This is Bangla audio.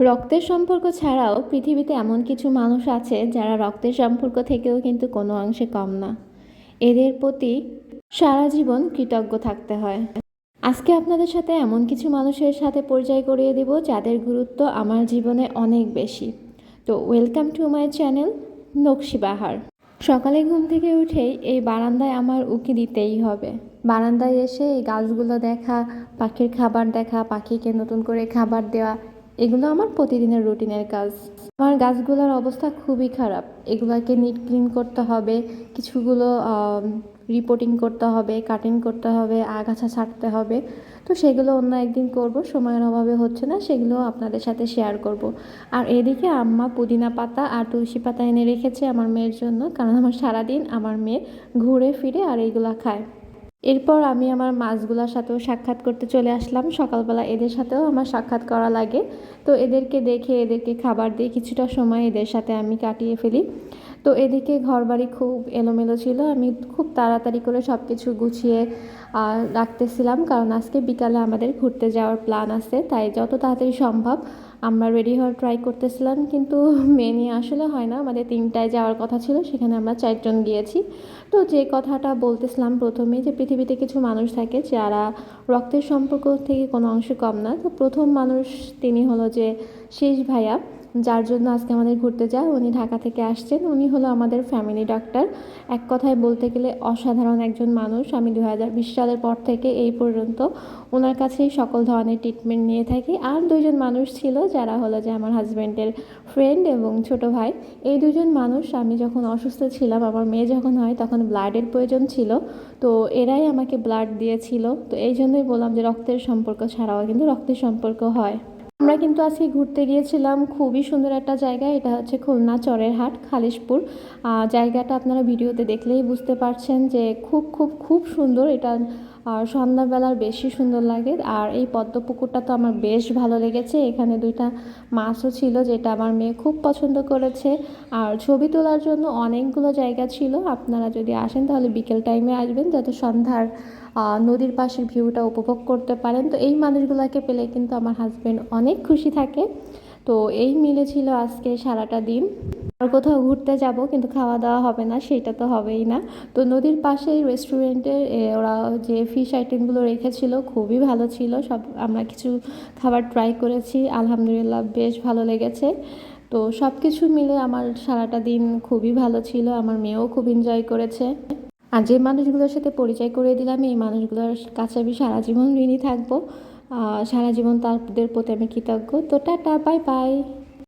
রক্তের সম্পর্ক ছাড়াও পৃথিবীতে এমন কিছু মানুষ আছে যারা রক্তের সম্পর্ক থেকেও কিন্তু কোনো অংশে কম না। এদের প্রতি সারা জীবন কৃতজ্ঞ থাকতে হয়। আজকে আপনাদের সাথে এমন কিছু মানুষের সাথে পরিচয় করিয়ে দেব যাদের গুরুত্ব আমার জীবনে অনেক বেশি। তো ওয়েলকাম টু মাই চ্যানেল নকশি বাহার। সকালে ঘুম থেকে উঠেই এই বারান্দায় আমার উকি দিতেই হবে। বারান্দায় এসে এই গাছগুলো দেখা, পাখির খাবার দেখা, পাখিকে নতুন করে খাবার দেওয়া এগুলো আমার প্রতিদিনের রুটিনের কাজ। আমার গাছগুলোর অবস্থা খুবই খারাপ। এগুলোকে নিট ক্লিন করতে হবে, কিছুগুলো রিপোর্টিং করতে হবে কাটিং করতে হবে, আগাছা ছাড়তে হবে। তো সেগুলো অন্য একদিন করব, সময়ের অভাবে হচ্ছে না, সেগুলো আপনাদের সাথে শেয়ার করব। আর এদিকে আম্মা পুদিনা পাতা আর তুলসী পাতা এনে রেখেছে আমার মেয়ের জন্য, কারণ আমার সারাদিন আমার মেয়ে ঘুরে ফিরে আর এইগুলা খায়। এরপর আমি আমার মাছগুলোর সাথেও সাক্ষাৎ করতে চলে আসলাম। সকালবেলা এদের সাথেও আমার সাক্ষাৎ করা লাগে। তো এদেরকে দেখে, এদেরকে খাবার দিয়ে কিছুটা সময় এদের সাথে আমি কাটিয়ে ফেলি। তো এদিকে ঘরবাড়ি খুব এলোমেলো ছিল। আমি খুব তাড়াতাড়ি করে সব কিছু গুছিয়ে রাখতেছিলাম কারণ আজকে বিকালে আমাদের ঘুরতে যাওয়ার প্ল্যান আছে। তাই যত তাড়াতাড়ি সম্ভব আমরা রেডি হওয়ার ট্রাই করতেছিলাম কিন্তু মেয়ে নিয়ে আসলে হয় না। আমাদের তিনটায় যাওয়ার কথা ছিল, সেখানে আমরা চারজন গিয়েছি। তো যে কথাটা বলতেছিলাম প্রথমে যে পৃথিবীতে কিছু মানুষ থাকে যারা রক্তের সম্পর্ক থেকে কোনো অংশ কম না। তো প্রথম মানুষ তিনি হলো যে শেষ ভাইয়া। যার জন্য আজকে আমাদের ঘুরতে যায়, উনি ঢাকা থেকে আসছেন। উনি হলো আমাদের ফ্যামিলি ডাক্তার এক কথায় বলতে গেলে অসাধারণ একজন মানুষ। আমি দু বিশ সালের পর থেকে এই পর্যন্ত ওনার কাছেই সকল ধরনের ট্রিটমেন্ট নিয়ে থাকি। আর দুজন মানুষ ছিল যারা হলো যে আমার হাজব্যান্ডের ফ্রেন্ড এবং ছোট ভাই। এই দুজন মানুষ আমি যখন অসুস্থ ছিলাম, আমার মেয়ে যখন হয় তখন ব্লাডের প্রয়োজন ছিল। তো এরাই আমাকে ব্লাড দিয়েছিল। তো এই জন্যই বললাম যে রক্তের সম্পর্ক ছাড়াও কিন্তু রক্তের সম্পর্ক হয়। আমরা কিন্তু আজকে ঘুরতে গিয়েছিলাম, খুবই সুন্দর একটা জায়গা, এটা হচ্ছে খুলনা চরের হাট, খালিশপুর। জায়গাটা আপনারা ভিডিওতে দেখলেই বুঝতে পারছেন যে খুব খুব খুব সুন্দর এটা আর সন্ধ্যাবেলার বেশি সুন্দর লাগে। আর এই পদ্ম পুকুরটা তো আমার বেশ ভালো লেগেছে। এখানে দুইটা মাছও ছিল যেটা আমার মেয়ে খুব পছন্দ করেছে। আর ছবি তোলার জন্য অনেকগুলো জায়গা ছিল। আপনারা যদি আসেন তাহলে বিকেল টাইমে আসবেন যাতে সন্ধ্যার নদীর পাশের ভিউটা উপভোগ করতে পারেন। তো এই মানুষগুলোকে পেলে কিন্তু আমার হাজব্যান্ড অনেক খুশি থাকে। তো এই মিলে ছিল আজকে সারাটা দিন। আর কোথাও ঘুরতে যাব, কিন্তু খাওয়া দাওয়া হবে না, সেটা তো হবেই না। তো নদীর পাশেই রেস্টুরেন্টে ওরা যে ফিশ আইটেমগুলো রেখেছিল, খুবই ভালো ছিল। সব আমরা কিছু খাবার ট্রাই করেছি, আলহামদুলিল্লাহ বেশ ভালো লেগেছে। তো সব কিছু মিলে আমার সারাটা দিন খুবই ভালো ছিল, আমার মেয়েও খুব এনজয় করেছে। আর যে মানুষগুলোর সাথে পরিচয় করে দিলাম, এই মানুষগুলোর কাছে আমি সারা জীবন ঋণী থাকব। সারা জীবন তাদের প্রতি আমি কৃতজ্ঞ। তো টাটা বাই বাই